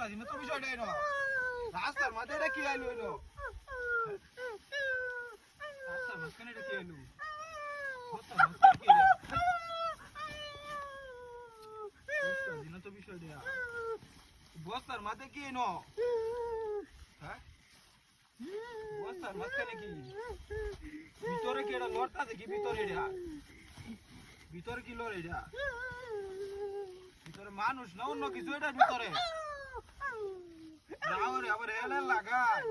দিন তো বিষয়টা এনো রাস্তার এটা কি আইলো এনো রাস্তার মাঝখানে এটা কি আইলো বস্তার মাঝে কি এনো হ্যাঁ বস্তার মাঝখানে কি ভিতরে কি এটা লড়তাছে কি ভিতরে এটা ভিতরে কি লড়ে এটা ভিতরে মানুষ না অন্য কিছু এটা ভিতরে আবার এলে লাগায়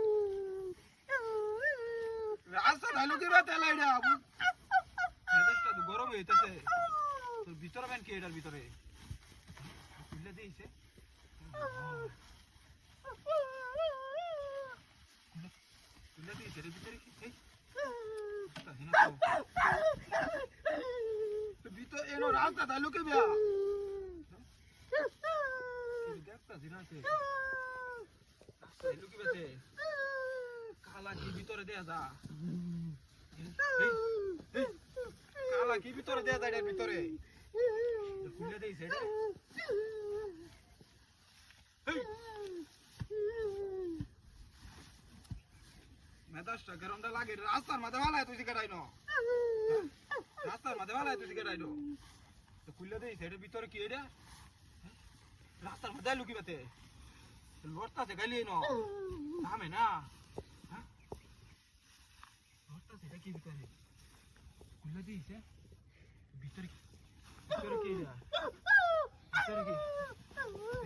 রাস্তা ঢালু কি রাতে লাইডা মেজাজটা তো গরম হইতেছে তোর ভিতরে বেন কি এটার ভিতরে? খুলে দিয়েছে। এনো রাস্তা ঢালু কে বিয়া। কালা কি ভিতরে দেয়া কালা কি ভিতরে দেয়া যায় ভিতরে খুলে দিয়েছে মেজাজটা গরমটা লাগে রাস্তার মাঝে ভালাই তুই কেটাই ন রাস্তার মাঝে ভালাই তুই কেটাই ন তো খুলে দিয়েছে ভিতরে কি এটা হ্যাঁ? রাস্তার মধ্যে লুকি বেতে লড়তাছে গালি ন নামে না? লড়তাছে এটা কি ভিতরে? খুলে দিয়েছে ভিতরে ভিতরে কি ভিতরে কি?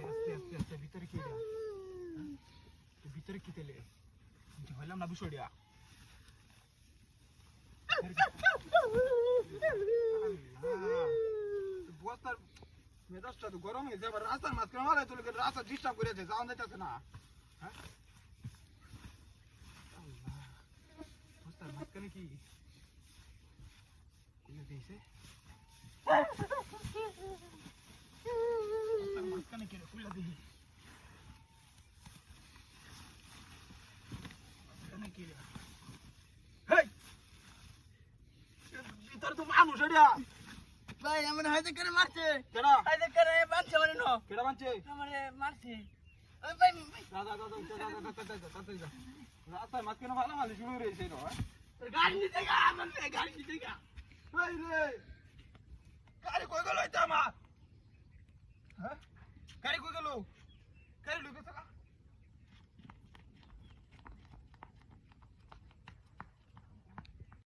আস্তে আস্তে আস্তে ভিতরে কি হ্যাঁ? ভিতরে কি তেলে? বুঝতে না বিষয়টা মেজাজটা তো গরম হয়েছে আবার রাস্তার মাঝখানে মারাই তুলে রাস্তা ডিস্টার্ব করেছে যাওয়া যাইতেছে না হ্যাঁ আল্লাহ, বস্তার মাঝখানে কি খুলে দিয়েছে বস্তার মাঝখানে কি রে? খুলে দিই মাঝখানে কি রে? হেই! এর ভিতরে তো মানুষ এটা ভাই আমার হাতে করে মারছে কেন হাতে করে বাচ্চা মানে নো কেডা বানছে আমারে মারছে ওই ভাই ভাই, দাদা দাদা দাদা দাদা দাদা দাদা দাদা রাস্তার মাঝখানে ভালো ভালো শুরু হয়েছে না গাড়ি নিতে গা আমার গাড়ি নিতে গা এই রে গাড়ি কই গেল এটা